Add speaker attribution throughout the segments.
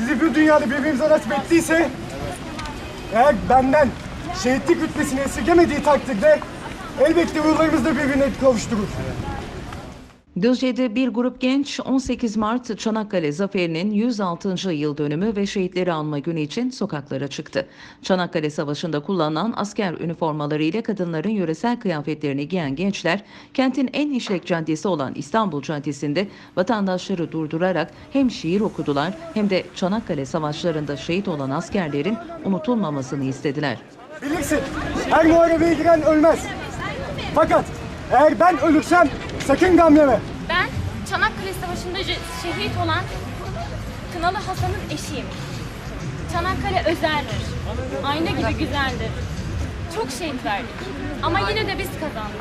Speaker 1: bizi bir dünyada birbirimize nasip ettiyse eğer benden şehitlik rütbesini esirgemediği takdirde elbette ruhlarımız da birbirine kavuşturur.
Speaker 2: Düzce'de bir grup genç 18 Mart Çanakkale Zaferi'nin 106. yıl dönümü ve şehitleri anma günü için sokaklara çıktı. Çanakkale Savaşı'nda kullanılan asker üniformaları ile kadınların yöresel kıyafetlerini giyen gençler kentin en işlek caddesi olan İstanbul Caddesi'nde vatandaşları durdurarak hem şiir okudular hem de Çanakkale Savaşları'nda şehit olan askerlerin unutulmamasını istediler.
Speaker 1: Bilirsin her muharebeye giren ölmez. Fakat eğer ben ölürsem sakın gam yeme.
Speaker 3: Ben Çanakkale Savaşı'nda şehit olan Kınalı Hasan'ın eşiyim. Çanakkale özeldir. Ayna gibi güzeldir. Çok şehit verdik. Ama yine de biz kazandık.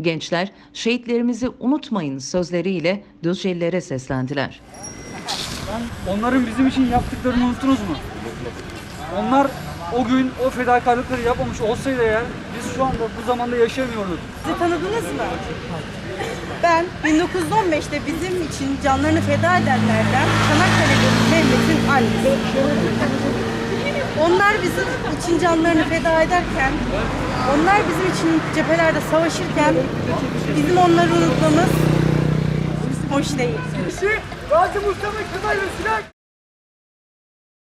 Speaker 2: Gençler şehitlerimizi unutmayın sözleriyle Düzcelilere seslendiler.
Speaker 4: Onların bizim için yaptıklarını unuttunuz mu? Onlar o gün o fedakarlıkları yapmamış olsaydı eğer biz şu anda bu zamanda yaşamıyorduk.
Speaker 5: Bizi tanıdınız mı? Ben 1915'te bizim için canlarını feda edenlerden Çanakkale'li Mehmet'in annesi. Onlar bizim için canlarını feda ederken, onlar bizim için cephelerde savaşırken bizim onları unutmamız hoş değil.
Speaker 1: Gazi Mustafa Kemal Sinan